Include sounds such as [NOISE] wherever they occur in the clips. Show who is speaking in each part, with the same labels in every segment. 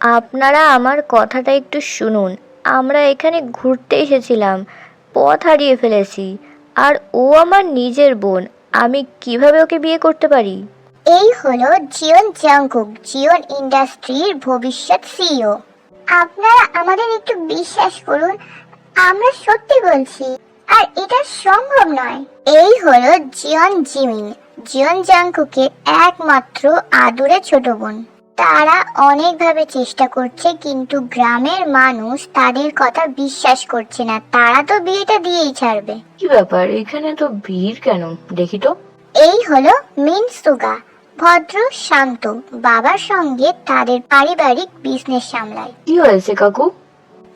Speaker 1: আপনারা আমার কথাটা একটু শুনুন। আমরা এখানে ঘুরতে এসেছিলাম, পথ হারিয়ে ফেলেছি, আর ও আমার নিজের বোন, আমি কীভাবে ওকে বিয়ে করতে পারি?
Speaker 2: এই হলো জিওন জাংকুক, জিওন ইন্ডাস্ট্রির ভবিষ্যৎ সিইও। আপনারা আমাদের একটু বিশ্বাস করুন, আমরা সত্যি বলছি, আর এটা সম্ভব নয়। এই হলো জিওন জিমিন জিওন জাংকুকের একমাত্র আদুরে ছোট বোন। তারা অনেকভাবে চেষ্টা করছে কিন্তু গ্রামের মানুষ তাদের কথা বিশ্বাস করছে না। তারা তো বিয়েটা দিয়েই ছাড়বে।
Speaker 3: কি ব্যাপার? এখানে তো ভিড় কেন? দেখি তো।
Speaker 2: এই হলো মিন সুগা ভদ্র শান্ত বাবার সঙ্গে তাদের পারিবারিক বিজনেস সামলায়।
Speaker 3: কি হয়েছে কাকু?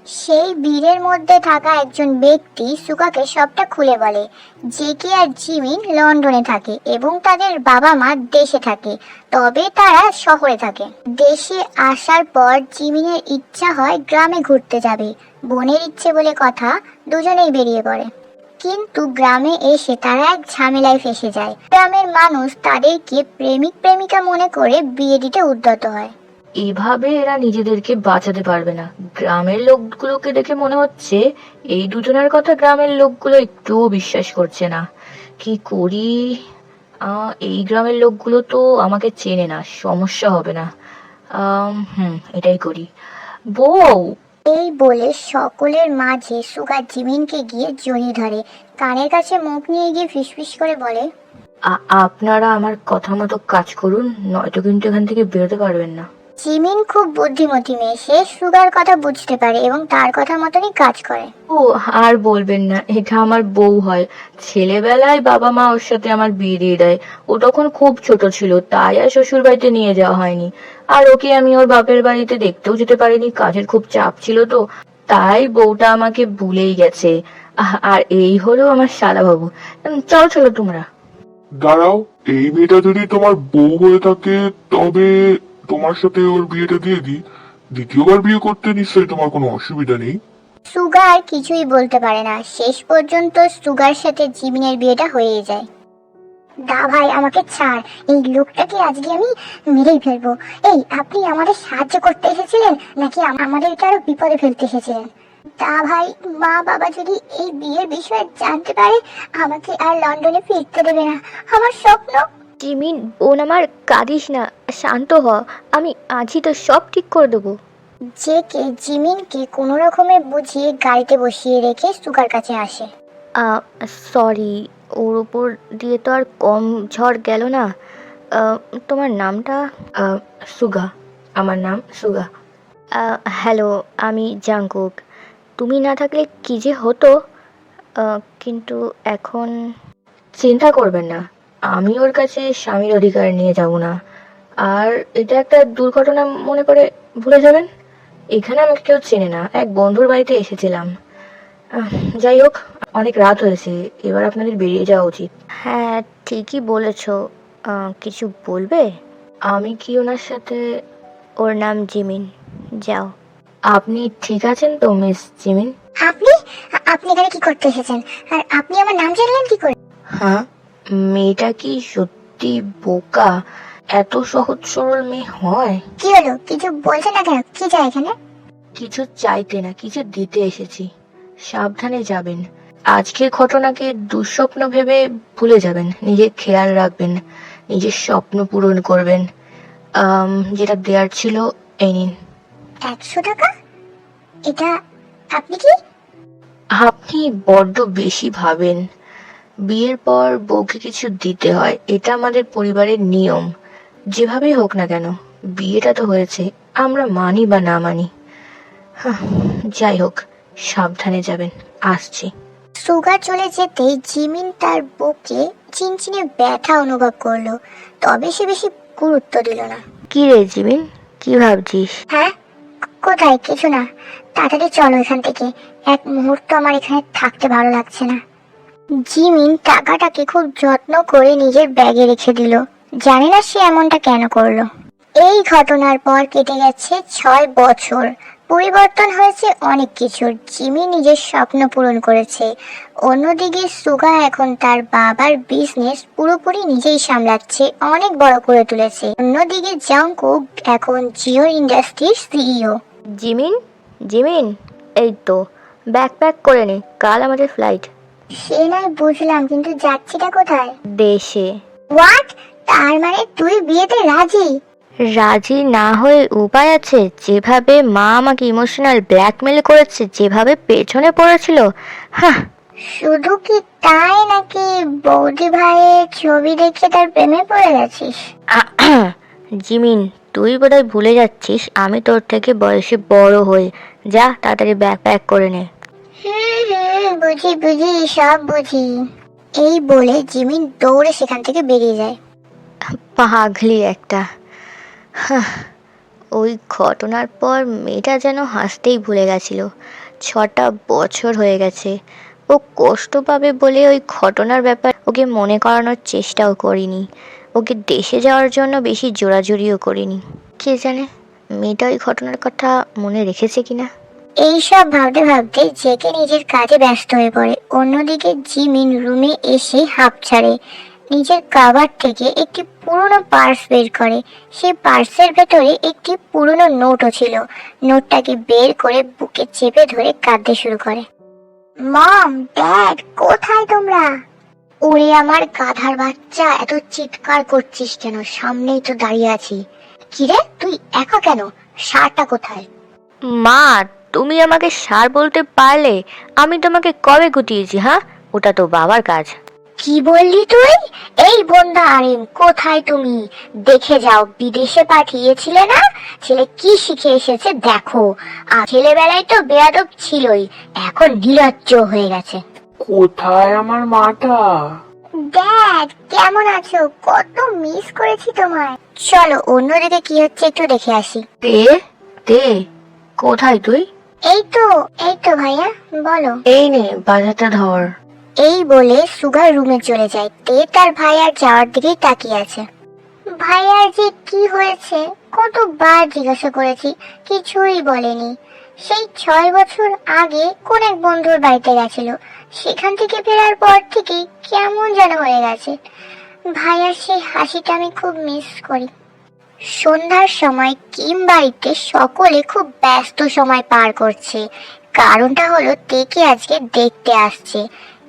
Speaker 2: সেই বীরের মধ্যে থাকা একজন ব্যক্তি সুগাকে সবটা খুলে বলে। জেকে আর জিমিন লন্ডনে থাকে এবং তাদের বাবা মা দেশে থাকে, তবে তারা শহরে থাকে। দেশে আসার পর জিমিনের ইচ্ছা হয় গ্রামে ঘুরতে যাবে, বোনের ইচ্ছে বলে কথা দুজনেই বেরিয়ে পড়ে। কিন্তু গ্রামে এসে তারা এক ঝামেলায় ফেসে যায়। গ্রামের মানুষ তাদেরকে প্রেমিক প্রেমিকা মনে করে বিয়ে দিতে উদ্যত হয়।
Speaker 3: এভাবে এরা নিজেদেরকে বাঁচাতে পারবে না। গ্রামের লোকগুলোকে দেখে মনে হচ্ছে এই দুজনের কথা গ্রামের লোকগুলো একটুও বিশ্বাস করছে না। কি করি? এই গ্রামের লোকগুলো তো আমাকে চেনে না সমস্যা হবে না। হুম এটাই করি। বউ!
Speaker 2: এই বলে সকলের মাঝে সুগা জিমিনকে গিয়ে জড়িয়ে ধরে। কানের কাছে মুখ নিয়ে গিয়ে ফিসফিস করে বলে
Speaker 3: আপনারা আমার কথা মতো কাজ করুন নয়তো কিন্তু এখান থেকে বেরোতে পারবেন না।
Speaker 2: জিমিন খুব বুদ্ধিমতী মেয়ে। সে সুগার কথা বুঝতে পারে এবং তার কথা মতনই কাজ করে।
Speaker 3: ও আর বলবেন না এটা আমার বউ হয়। ছেলেবেলায় বাবা মা ওর সাথে আমার বিয়ে দিয়ে দেয়। ও তখন খুব ছোট ছিল তাই আর শ্বশুর বাড়িতে নিয়ে যাওয়া হয়নি। আর ওকে আমি ওর বাপের বাড়িতে দেখতেও যেতে পারিনি কাজের খুব চাপ ছিল তো। তাই বউটা আমাকে ভুলেই গেছে। আর এই হলো আমার শালা বাবু চলো চলো তোমরা।
Speaker 4: দাঁড়াও এই মেয়েটা যদি তোমার বউ হয়ে থাকে তবে তোমার সাথে ওর বিয়েটা দিয়ে দিই। দ্বিতীয়বার বিয়ে করতে নিশ্চয়ই তোমার কোনো অসুবিধা নেই।
Speaker 2: সুগা আর কিছুই বলতে পারে না। শেষ পর্যন্ত সুগার সাথে জিমিনের বিয়েটা হয়ে যায়। দা ভাই, আমাকে ছাড়। এই লোকটাকে আজকে আমি মেরেই ফেলব। এই, আপনি আমাদের সাহায্য করতে এসেছিলেন? নাকি আম- আমাদেরকে আরও বিপদে ফেলতে এসেছিলেন? দা ভাই, মা বাবা যদি এই বিয়ের বিষয়ে জানতে পারে, আমাকে আর লন্ডনে ফিরতে দেবে না। আমার স্বপ্ন
Speaker 1: জিমিন বোন আমার কাঁদিস না শান্ত হ আমি আজই তো সব ঠিক করে দেবো।
Speaker 2: যে কে জিমিনকে কোনো রকমে বুঝিয়ে গাড়িতে বসিয়ে রেখে সুগার কাছে আসে।
Speaker 1: সরি ওর ওপর দিয়ে তো আর কম ঝড় গেল না। তোমার নামটা?
Speaker 3: সুগা আমার নাম সুগা।
Speaker 1: হ্যালো আমি জাঙ্কুক তুমি না থাকলে কী যে হতো? কিন্তু এখন
Speaker 3: চিন্তা করবেন না আমি ওর কাছে স্বামীর অধিকার নিয়ে যাব না। আর এটা একটা দুর্ঘটনা মনে করে ভুলে যাবেন? এখানে আমাকে কেউ চেনে না। এক বন্ধুর বাড়িতে এসেছিলাম। যাই হোক অনেক রাত হয়েছে। এবার আপনাদের বেরিয়ে যাওয়া উচিত।
Speaker 1: হ্যাঁ ঠিকই বলেছ। কিছু বলবে?
Speaker 3: আমি কি ওনার সাথে
Speaker 1: ওর নাম জিমিন। যাও।
Speaker 3: আপনি ঠিক আছেন তো মিস জিমিন?
Speaker 2: আপনি? আপনি এখানে কি করতে এসেছেন? আর আপনি আমার নাম জানলেন কি করে?
Speaker 3: হ্যাঁ। মেয়েটা কি সত্যি বোকা? এত সহজ সরল মেয়ে হয়?
Speaker 2: কি হলো? কিছু বলছে না কেন? কি চাই এখানে?
Speaker 3: কিছু চাইতে না কিছু দিতে এসেছি। সাবধানে যাবেন। আজকের ঘটনাকে দুঃস্বপ্ন ভেবে ভুলে যাবেন। নিজের খেয়াল রাখবেন। নিজের স্বপ্ন পূরণ করবেন। যেটা দেয়ার ছিল এই নিন।
Speaker 2: একশো টাকা? এটা আপনি কি?
Speaker 3: আপনি বড্ড বেশি ভাবেন। বিয়ের পর বউকে কিছু দিতে হয় এটা আমাদের পরিবারের নিয়ম। যেভাবেই হোক না কেন বিয়েটা তো হয়েছে আমরা মানি বা না মানি। যাই হোক সাবধানে যাবেন আসছি।
Speaker 2: সুগার চলে যেতেই জিমিন তার বুকে চিনচিনে ব্যথা অনুভব করল তবে সে বেশি গুরুত্ব দিল না।
Speaker 1: কি রে জিমিন কি ভাবছিস?
Speaker 2: হ্যাঁ কোথায়? কিছু না। তাড়াতাড়ি চলো এখান থেকে। এক মুহূর্ত আমার এখানে থাকতে ভালো লাগছে না। জিমিন টাকাটাকে খুব যত্ন করে নিজের ব্যাগে রেখে দিল। জানি না সে এমনটা কেন করল। এই ঘটনার পর কেটে গেছে ছয় বছর। পরিবর্তন হয়েছে অনেক কিছুর। জিমি নিজের স্বপ্ন পূরণ করেছে। অন্যদিকে সুগা এখন তার বাবার বিজনেস পুরোপুরি নিজেই সামলাচ্ছে, অনেক বড় করে তুলেছে। অন্যদিকে জাংকুক এখন জিও ইন্ডাস্ট্রির সিইও
Speaker 1: জিমিন? জিমিন? এই তো ব্যাগ প্যাক করে নে। কাল আমাদের ফ্লাইট
Speaker 2: সে নয় বুঝলাম কিন্তু যাচ্ছিটা কোথায়?
Speaker 1: দেশে।
Speaker 2: হোয়াট তার মানে তুই বিয়েতে রাজি?
Speaker 1: রাজি না হয়ে উপায় আছে? যেভাবে মা আমাকে ইমোশনাল ব্ল্যাকমেল করেছে যেভাবে পেছনে পড়েছিল হ্যাঁ
Speaker 2: শুধু কি তাই নাকি বৌদি ভাইয়ের ছবি দেখে তার প্রেমে পড়ে গেছিস? [CLEARS THROAT]
Speaker 1: জিমিন তুই বোধহয় ভুলে যাচ্ছিস আমি তোর থেকে বয়সে বড় হই। যা তাড়াতাড়ি ব্যাগ প্যাক করে নে।
Speaker 2: বুঝি বুঝি, সব বুঝি। এই বলে জিমিন দৌড়ে সেখান থেকে বেরিয়ে যায়।
Speaker 1: পাগলি একটা। ওই ঘটনার পর মেয়েটা যেন হাসতেই ভুলে গেছিল। ছটা বছর হয়ে গেছে। ও কষ্ট পাবে বলে ওই ঘটনার ব্যাপার ওকে মনে করানোর চেষ্টাও করিনি। ওকে দেশে যাওয়ার জন্য বেশি জোরাজুরিও করিনি। কে জানে মেয়েটা ওই ঘটনার কথা মনে রেখেছে কিনা?
Speaker 2: এইসব ভাবতে ভাবতে জেকে নিজের কাজে ব্যস্ত হয়ে পড়ে। অন্যদিকে জিমিন রুমে এসে হাঁপ ছাড়ে। নিজের কাবার থেকে একটি পুরনো পার্স বের করে। সেই পার্সের ভেতরে একটি পুরনো নোটও ছিল। নোটটাকে বের করে বুকে চেপে ধরে কাঁদতে শুরু করে। মম, ড্যাড, কোথায় তোমরা? ওরে আমার গাধার বাচ্চা, এত চিৎকার করছিস কেন? সামনেই তো দাঁড়িয়ে আছি। কিরে, তুই একা কেন? সারটা কোথায়?
Speaker 1: মা তুমি আমাকে সার বলতে পারলে আমি তোমাকে কবে গুটিয়েছি হ্যাঁ? ওটা তো বাবার কাজ।
Speaker 2: কি বললি তুই? এই বন্ধা আরিম কোথায় তুমি? দেখে যাও বিদেশে পাঠিয়েছিলে না? ছেলে কি শিখে এসেছে দেখো। আর ছেলেবেলায় তো বেয়াদব ছিলই এখন নিলজ্জ হয়ে গেছে।
Speaker 5: কোথায় আমার মাটা?
Speaker 2: ড্যাড কেমন আছো? কত মিস করেছি তোমায়। চলো অন্যদিকে কি হচ্ছে একটু দেখে আসি।
Speaker 3: তে তে কোথায় তুই?
Speaker 2: এই তো এই তো ভাইয়া বলো।
Speaker 3: এই নে বাজারটা ধর।
Speaker 2: এই বলে সুগার রুমে চলে যায়। তে তার ভাই আর যাওয়ার দিকেই তাকিয়ে আছে। ভাইয়ার যে কি হয়েছে? কতবার জিজ্ঞাসা করেছি কিছুই বলেনি। সেই ছয় বছর আগে কোন এক বন্ধুর বাড়িতে গেছিল। সেখান থেকে ফেরার পর থেকে কেমন যেন হয়ে গেছে। ভাইয়ার সেই হাসিটা আমি খুব মিস করি। সন্ধ্যার সময় কিম বাড়িতে সকলে খুব ব্যস্ত সময় পার করছে। কারণটা হলো তেকে আজকে দেখতে আসছে।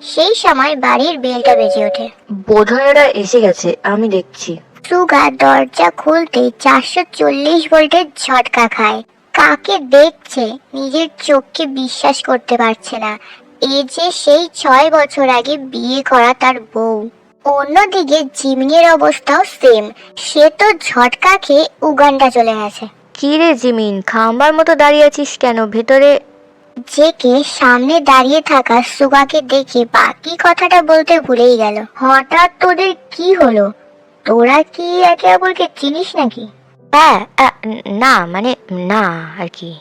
Speaker 2: সেই সময় বাড়ির বেলটা বেজে ওঠে।
Speaker 3: বোধহয় ওরা এসে গেছে আমি দেখছি।
Speaker 2: সুগা দরজা খুলতে চারশো চল্লিশ ভোল্টের ঝটকা খায়। কাকে দেখছে নিজের চোখকে বিশ্বাস করতে পারছে না। এ যে সেই ছয় বছর আগে বিয়ে করা তার বউ। অন্যদিকে জিমিনের অবস্থাও সেম সে তো ঝটকা খেয়ে উগান্ডা চলে গেছে।
Speaker 1: কি রে জিমিন খাম্বার মতো দাঁড়িয়ে আছিস কেন? ভেতরে
Speaker 2: জেকে সামনে দাঁড়িয়ে থাকা সুগাকে দেখে বাকি কথাটা বলতে ভুলেই গেল। হঠাৎ তোদের কি হলো? তোরা কি একে অপরকে চিনিস নাকি?
Speaker 1: হ্যাঁ না মানে না আর কি।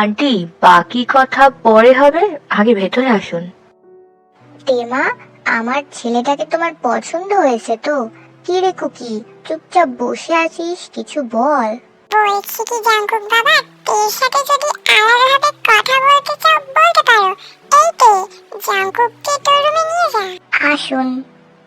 Speaker 3: আন্টি বাকি কথা পরে হবে। আগে ভেতরে আসুন।
Speaker 2: তেমা আমার ছেলেটাকে তোমার পছন্দ হয়েছে তো? কি রে কুকি চুপচাপ বসে আছিস কিছু বল।
Speaker 6: বলছি কি জাঙ্কুক বাবা তের সাথে যদি আলাদাভাবে কথা বলতে চাও বলতে পারো। এই তে জাঙ্কুককে তোর রুমে নিয়ে যা।
Speaker 2: আসুন।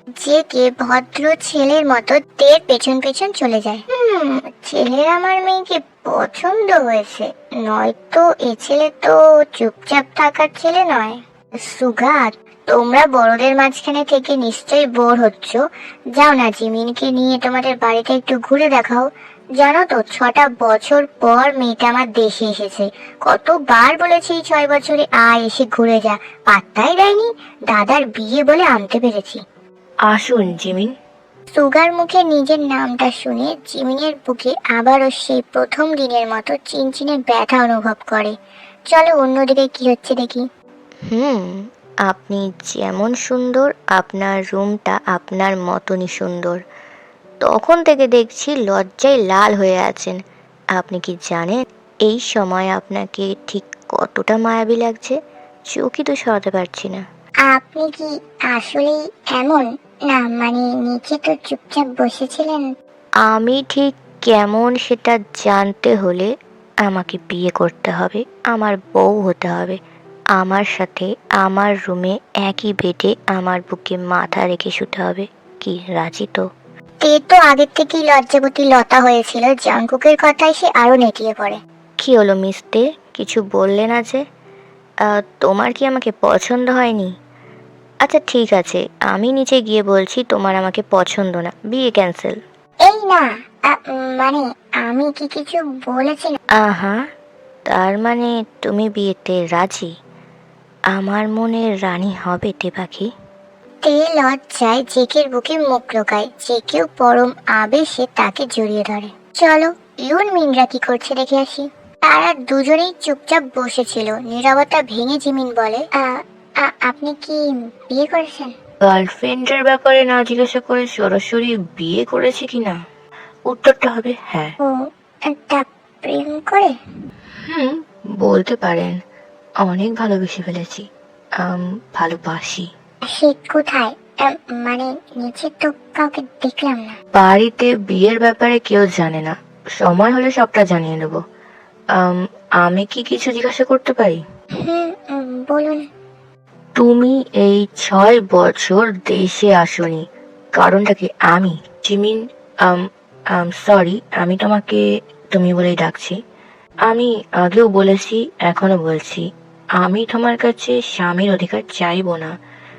Speaker 2: যে কে ভদ্র ছেলের মতো তের পেছন পেছন চলে যায়। হুম ছেলের আমার মেয়েকে পছন্দ হয়েছে। নয়তো এ ছেলে তো চুপচাপ থাকার ছেলে নয়। সুগাত তোমরা বড়দের মাঝখানে থেকে নিশ্চয়ই বোর হচ্ছ। যাও না জিমিনকে নিয়ে তোমাদের বাড়িতে একটু ঘুরে দেখাও। জানো তো ছটা বছর পর মেয়েটা আমার দেশে এসেছে। কতবার বলেছি ছয় বছরে আয় এসে ঘুরে যা। পাত্তাই দেয়নি দাদার বিয়ে বলে আনতে পেরেছি।
Speaker 3: আসুন জিমিন।
Speaker 2: সুগার মুখে নিজের নামটা শুনে জিমিনের বুকে আবারও সেই প্রথম দিনের মতো চিনচিনে ব্যথা অনুভব করে। চলো অন্যদিকে কি হচ্ছে দেখি।
Speaker 1: হুম আপনি যেমন সুন্দর আপনার রুমটা আপনার মতনই সুন্দর। তখন থেকে দেখছি লজ্জায় লাল হয়ে আছেন। আপনি কি জানেন এই সময় আপনাকে ঠিক কতটা মায়াবী লাগছে? চোখই তো সরাতে পারছি না।
Speaker 2: আপনি কি আসলেই এমন? না মানে নিচে তো চুপচাপ বসেছিলেন।
Speaker 1: আমি ঠিক কেমন সেটা জানতে হলে আমাকে বিয়ে করতে হবে আমার বউ হতে হবে। আমার সাথে আমার রুমে একই বেডে আমার বুকে মাথা রেখে শুতে হবে। কি রাজি তো?
Speaker 2: তে তো আগের থেকেই লজ্জাবতী লতা হয়েছিল। জাঙ্কুকের কথায় সে আরও নেটিয়ে পড়ে।
Speaker 1: কি হলো মিস্তে কিছু বললে না যে? তোমার কি আমাকে পছন্দ হয়নি? আচ্ছা ঠিক আছে। আমি নিচে গিয়ে বলছি তোমার আমাকে পছন্দ না। বিয়ে ক্যান্সেল।
Speaker 2: এই না মানে আমি কি কিছু বলেছি
Speaker 1: আহা তার মানে তুমি বিয়েতে রাজি? আমার মনের রানী হবে তে পাখি?
Speaker 2: তে লজ্জায় জেকের বুকে মুখ লোকায় জেকেও পরম আবেশে তাকে জড়িয়ে ধরে। চলো ইউন মিনরা কি করছে দেখে আসি। তারা দুজনেই চুপচাপ বসেছিল। নীরবতা ভেঙে জিমিন বলে "আ, আ, আপনি কি বিয়ে করেছেন?
Speaker 3: গার্লফ্রেন্ডের ব্যাপারে না জিজ্ঞাসা করে সরাসরি বিয়ে করেছে কিনা? উত্তরটা হবে হ্যাঁ।
Speaker 2: ও তা প্রেম করে?
Speaker 3: হুম বলতে পারেন। অনেক ভালোবেসে ফেলেছি। আম, ভালোবাসি।
Speaker 2: সে কোথায়? মানে নিচে তো কাউকে দেখলাম না।
Speaker 3: বাড়িতে বিয়ের ব্যাপারে কেউ জানে না। সময় হলে সবটা জানিয়ে দেবো আম, আমি কি কিছু জিজ্ঞাসা করতে পারি?
Speaker 2: বলুন।
Speaker 3: তুমি এই ছয় বছর দেশে আসনি। কারণটা কি আমি? জিমিন সরি আমি তোমাকে তুমি বলেই ডাকছি। আমি আগেও বলেছি এখনও বলছি। আমি তোমার কাছে স্বামীর অধিকার চাইব না।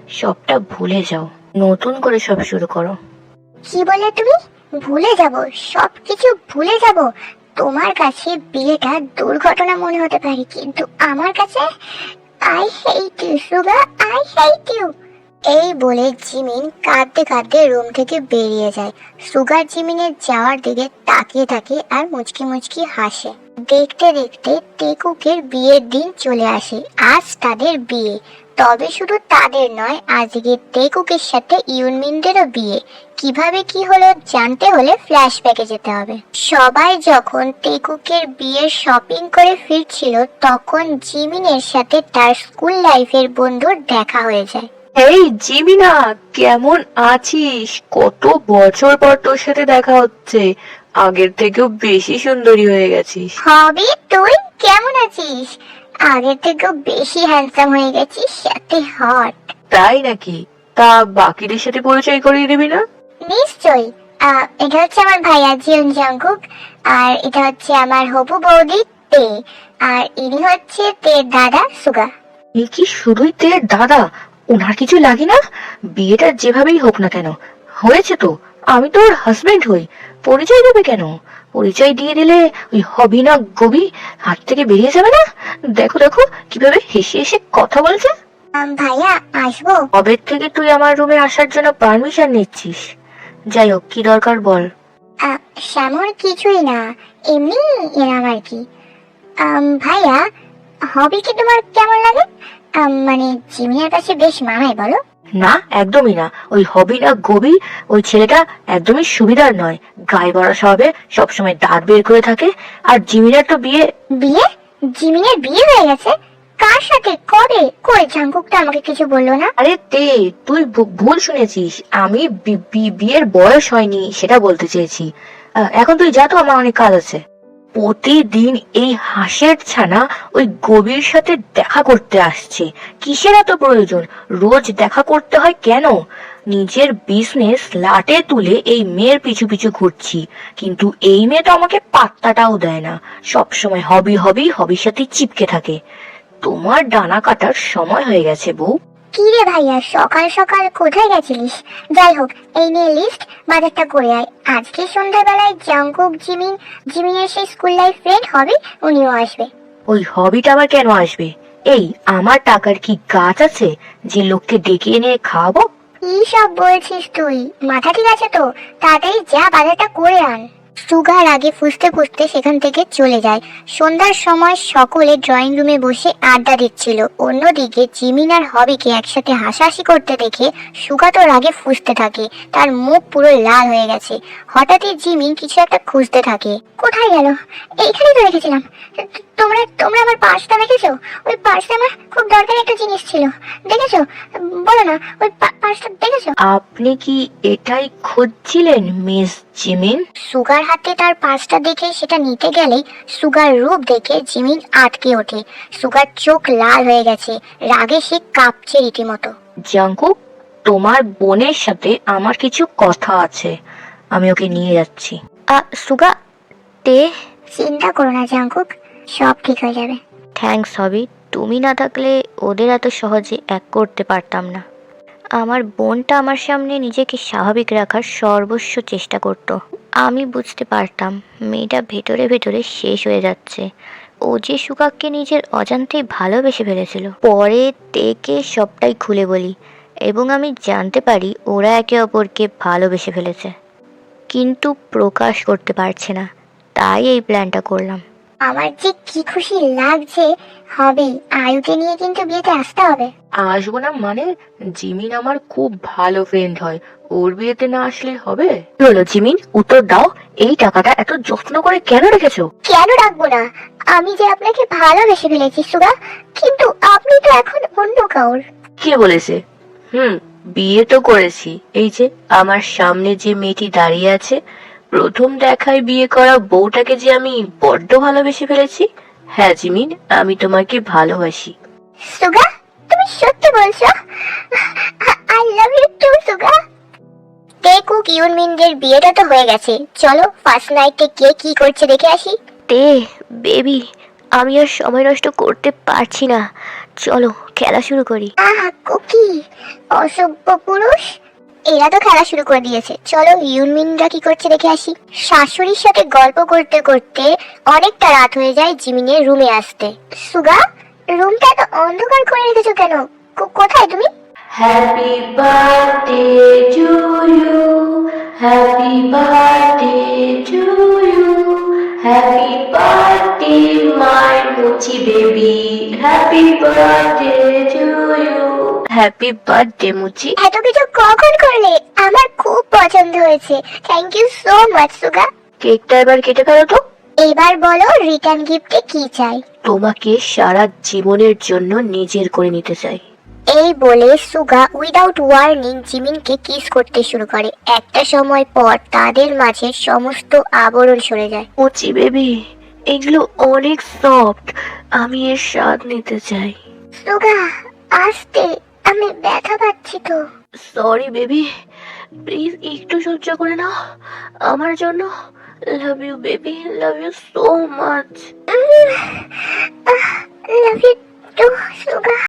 Speaker 3: সবটা ভুলে যাও। নতুন করে সব শুরু করো।
Speaker 2: কি বলে তুমি? ভুলে যাব। সবকিছু ভুলে যাব। তোমার কাছে বিয়েটা দুর্ঘটনা মনে হতে পারে, কিন্তু আমার কাছে I hate you Suga I hate you এই বলে জিমিন কাঁদতে কাঁদতে রুম থেকে বেরিয়ে যায়। সুগার জিমিনের যাওয়ার দিকে তাকিয়ে থাকে আর মুচকি মুচকি হাসে। দেখতে দেখতে টেকুকের বিয়ের দিন চলে আসে। আজ তাদের বিয়ে। তবে শুধু তাদের নয় আজকে টেকুকের সাথে ইউনমিনদেরও বিয়ে। কীভাবে কি হলো জানতে হলে ফ্ল্যাশব্যাকে যেতে হবে। সবাই যখন টেকুকের বিয়ের শপিং করে ফিরছিল, তখন জিমিনের সাথে তার স্কুল লাইফের বন্ধুর দেখা হয়ে যায়।
Speaker 3: এই জিমিনা, কেমন আছিস? কত বছর পর তোর সাথে দেখা হচ্ছে। আগের থেকেও বেশি সুন্দরী হয়ে গেছিস।
Speaker 2: হবি তুই কেমন আছিস? আগের থেকেও বেশি হ্যান্ডসাম হয়ে গেছিস সাথে হট
Speaker 3: তাই নাকি? তা বাকিদের সাথে পরিচয় করিয়ে দিবি না?
Speaker 2: নিশ্চয়ই। আহ, এটা হচ্ছে আমার ভাইয়া জিয়ন জাংকুক আর এটা হচ্ছে আমার হবু বৌদি তে আর ইনি হচ্ছে তের দাদা সুগা।
Speaker 3: এ কি শুধুই তের দাদা? ওনার কিছু লাগে না? বিয়েটা যেভাবেই হোক না কেন হয়েছে তো। আমি তো ওর হাজবেন্ড হই। পরিচয় দেবে কেন? পরিচয় দিয়ে দিলে ওই হবি না গবি হাত থেকে বেরিয়ে যাবে না? দেখো দেখো কীভাবে হেসে হেসে কথা বলছে।
Speaker 2: ভাইয়া আসব?
Speaker 3: কবে থেকে তুই আমার রুমে আসার জন্য পারমিশন নিচ্ছিস? যাই হোক কি দরকার বল।
Speaker 2: সেমন কিছুই না। এমনি এরাম আর কি। আম, ভাইয়া হবি কি তোমার কেমন লাগে? আম, মানে জিমিনের কাছে বেশ মানায় বলো।
Speaker 3: না একদমই না। ওই হবি না গবি ওই ছেলেটা একদমই সুবিধার নয়। গায়ে বড়া স্বভাবে সবসময় দাঁত বের করে থাকে। আর জিমিনার তো বিয়ে
Speaker 2: বিয়ে? জিমিনের বিয়ে হয়ে গেছে? কার সাথে কবে কই? জাংকুকটা আমাকে কিছু বলল না?
Speaker 3: আরে তে তুই ভুল শুনেছিস। আমি বিয়ের বয়স হয়নি সেটা বলতে চেয়েছি। এখন তুই যা তো আমার অনেক কাজ আছে। প্রতিদিন এই হাঁসের ছানা ওই গভীর সাথে দেখা করতে আসছে। কিসের এত প্রয়োজন? রোজ দেখা করতে হয় কেন? নিজের বিজনেস লাটে তুলে এই মেয়ের পিছু পিছু ঘুরছি। কিন্তু এই মেয়ে তো আমাকে পাত্তাটাও দেয় না। সবসময় হবি হবি হবির সাথে চিপকে থাকে। তোমার ডানা কাটার সময় হয়ে গেছে বউ।
Speaker 2: কি রে ভাইয়া সকাল সকাল কোথায় গেছিলিস? যাই হোক এই নিয়ে লিস্ট বাজারটা করে আয়। আজকে সন্ধ্যাবেলায় জাংকুক জিমিন জিমিনের সেই স্কুল লাইফ ফ্রেন্ড হবে উনিও আসবে।
Speaker 3: ওই হবিটা আবার কেন আসবে? এই আমার টাকার কি গাছ আছে যে লোককে ডেকে এনে খাওয়াবো?
Speaker 2: কি সব বলছিস তুই? মাথা ঠিক আছে তো? তাড়াতাড়ি যা বাজারটা করে আন। সুগার আগে ফুসতে ফুসতে সেখান থেকে চলে যায়। সন্ধ্যার সময় সকলে ড্রয়িং রুমে বসে আড্ডা দিচ্ছিল। অন্যদিকে জিমিন আর হবিকে একসাথে হাসাহাসি করতে দেখে সুগা তো রাগে ফুসতে থাকে। তার মুখ পুরো লাল হয়ে গেছে। হঠাৎই জিমিন কিছু একটা খুঁজতে থাকে। কোথায় গেল? এইখানেই তো রেখেছিলাম। তোমরা তোমরা আমার পার্সটা দেখেছ? ওই পার্সে আমার খুব দরকারি একটা জিনিস ছিল। দেখেছ? বলো না ওই পার্সটা দেখেছ?
Speaker 3: আপনি কি এটাই খুঁজছিলেন মিস জিমিন?
Speaker 2: সুগার হাতে তার পার্সটা দেখে সেটা নিতে গেলেই সুগার রূপ দেখে জিমিন আটকে ওঠে। সুগার চোখ লাল হয়ে গেছে রাগে সে কাঁপছে রীতিমতো।
Speaker 3: জাঙ্কুক তোমার বোনের সাথে আমার কিছু কথা আছে। আমি ওকে নিয়ে যাচ্ছি।
Speaker 1: সুগা তে
Speaker 2: চিন্তা করো না জাঙ্কুক। সব ঠিক হয়ে যাবে।
Speaker 1: Thanks Hobi. তুমি না থাকলে ওদের এত সহজে এক করতে পারতাম না। আমার বোনটা আমার সামনে নিজেকে স্বাভাবিক রাখার সর্বস্ব চেষ্টা করত। আমি বুঝতে পারতাম মেয়েটা ভেতরে ভেতরে শেষ হয়ে যাচ্ছে। ও যে সুকাককে নিজের অজান্তেই ভালোবেসে ফেলেছিল, পরে তেকে সবটাই খুলে বলি এবং আমি জানতে পারি ওরা একে অপরকে ভালোবেসে ফেলেছে। কিন্তু প্রকাশ করতে পারছে না, তাই এই প্ল্যানটা করলাম।
Speaker 2: আমার যে কি খুশি লাগছে হবে। আয়ুকে নিয়ে কিন্তু বিয়েতে আসতে হবে।
Speaker 3: আসব না মানে জিমিন আমার খুব ভালো ফ্রেন্ড হয়। ওর বিয়েতে না আসলে হবে? হলো জিমিন? উত্তর দাও। এই টাকাটা এত যত্ন করে কেন রেখেছো?
Speaker 2: কেন রাখব না? আমি যে আপনাকে ভালোবেসে ফেলেছি সুগা কিন্তু আপনি তো এখন অন্য কাউর।
Speaker 3: কে বলেছে? হুম বিয়ে তো করেছি। এই যে আমার সামনে যে মেয়েটি দাঁড়িয়ে আছে প্রথম দেখায় বিয়ে করা বউটাকে যে আমি বড্ড ভালোবেসে ফেলেছি? হ্যাঁ জিমিন আমি তোমাকে ভালোবাসি।
Speaker 2: সুগা তুমি সত্যি বলছো? আই লাভ ইউ টু সুগা। ইউনমিনদের বিয়েটা তো হয়ে গেছে। চলো ফার্স্ট নাইটে কে কি করছে দেখে আসি।
Speaker 1: তে বেবি আমি আর সময় নষ্ট করতে পারছি না। চলো খেলা শুরু করি।
Speaker 2: আহা কুকি অসভ্য পুরুষ। এরা তো খেলা শুরু করে দিয়েছে। চলো ইউনমিনরা কি করছে দেখে আসি। শাশুড়ির সাথে গল্প করতে করতে অনেকটা রাত হয়ে যায় জিমিনের রুমে আসতে। সুগা, রুমটা তো অন্ধকার করে রেখেছো কেন? কোথায় তুমি?
Speaker 3: Happy birthday to you happy birthday to you happy birthday my Mochi baby happy birthday to you happy birthday Mochi
Speaker 2: এত কিছু কখন করলে? আমার খুব পছন্দ হয়েছে। থ্যাংক ইউ সো মাচ সুগা
Speaker 3: কেকটা এবার কেটে ফেলো তো।
Speaker 2: এবার বলো রিটার্ন গিফটে কি চাই?
Speaker 3: তোমাকে সারা জীবনের জন্য নিজের করে নিতে চাই।
Speaker 2: এই বলে সুগা উইদাউট ওয়ার্নিং জিমিনকে কিস করতে শুরু করে। একটা সময় পর তাদের মাঝে সমস্ত আবরণ সরে যায়।
Speaker 3: মুচি বেবি এগুলো অনেক সফট আমি এর স্বাদ নিতে চাই।
Speaker 2: সুগা আস্তে আমি ব্যথা পাচ্ছি তো।
Speaker 3: সরি বেবি প্লিজ একটু সহ্য করে নাও। আমার জন্য love you baby love you so much
Speaker 2: love you too Suga.